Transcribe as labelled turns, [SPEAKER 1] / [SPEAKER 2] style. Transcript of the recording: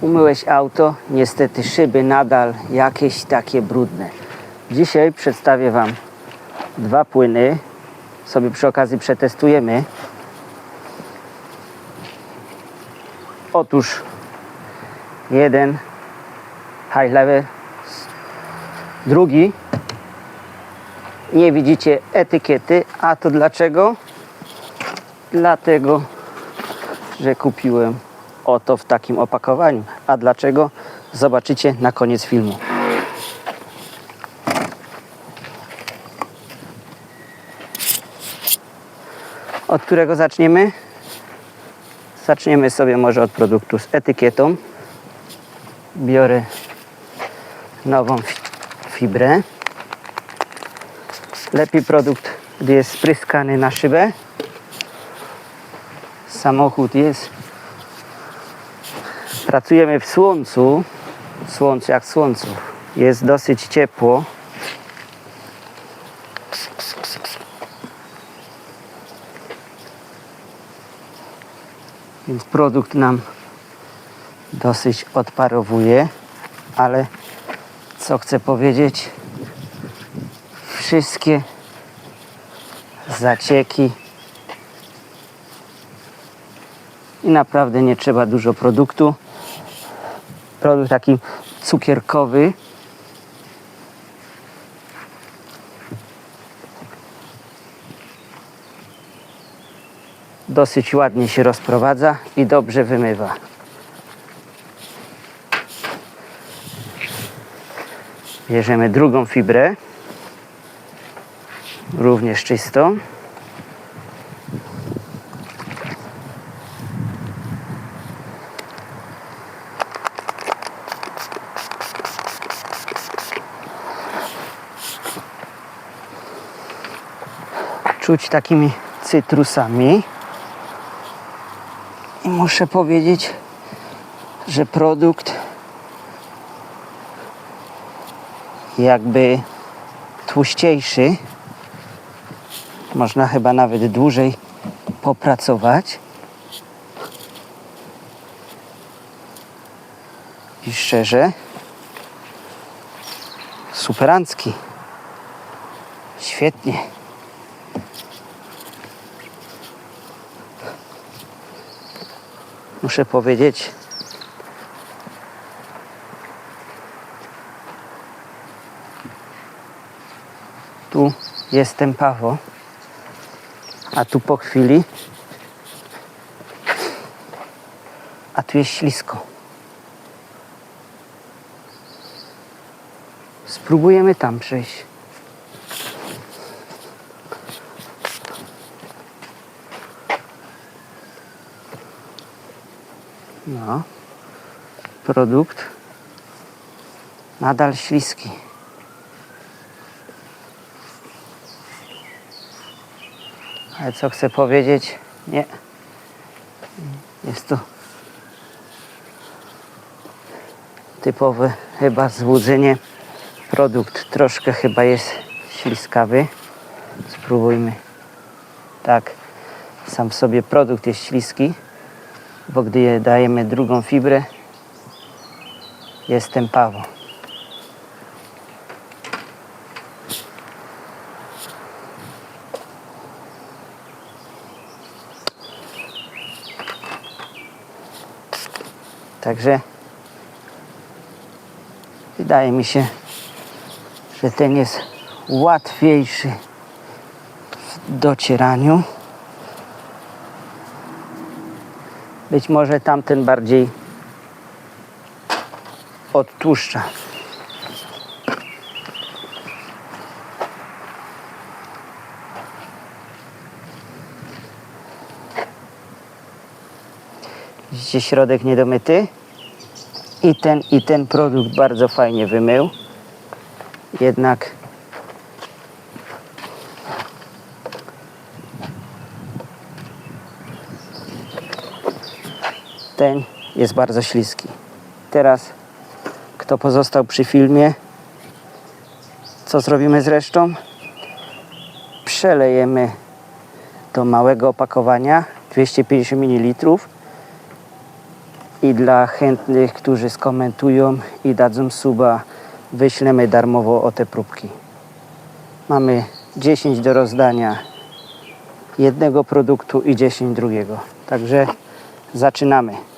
[SPEAKER 1] Umyłeś auto, niestety szyby nadal jakieś takie brudne. Dzisiaj przedstawię Wam dwa płyny. Sobie przy okazji przetestujemy. Otóż jeden high level, drugi nie widzicie etykiety. A to dlaczego? Dlatego, że kupiłem oto w takim opakowaniu. A dlaczego? Zobaczycie na koniec filmu. Od którego zaczniemy? Zaczniemy sobie może od produktu z etykietą. Biorę nową fi- fibrę. Lepiej produkt, gdy jest spryskany na szybę. Samochód jest. Pracujemy w słońcu. Słońce jak słońcu. Jest dosyć ciepło. Więc produkt nam dosyć odparowuje, ale co chcę powiedzieć, wszystkie zacieki i naprawdę nie trzeba dużo produktu. Produkt taki cukierkowy. Dosyć ładnie się rozprowadza i dobrze wymywa. Bierzemy drugą fibrę, również czystą. Czuć takimi cytrusami. I muszę powiedzieć, że produkt jakby tłuściejszy. Można chyba nawet dłużej popracować. I szczerze, superancki. Świetnie. Muszę powiedzieć, tu jestem Paweł, a tu po chwili, a tu jest ślisko. Spróbujemy tam przejść. No, produkt nadal śliski. Ale co chcę powiedzieć? Nie. Jest to typowe chyba złudzenie. Produkt troszkę chyba jest śliskawy. Spróbujmy. Tak, sam w sobie produkt jest śliski, bo gdy je dajemy drugą fibrę, jest tępawo. Także wydaje mi się, że ten jest łatwiejszy w docieraniu. Być może tamten bardziej odtłuszcza. Widzicie środek niedomyty? I ten, i ten produkt bardzo fajnie wymył. Jednak ten jest bardzo śliski. Teraz kto pozostał przy filmie, co zrobimy z resztą? Przelejemy do małego opakowania 250 ml I dla chętnych, którzy skomentują i dadzą suba, wyślemy darmowo o te próbki. Mamy 10 do rozdania jednego produktu i 10 drugiego. Także zaczynamy.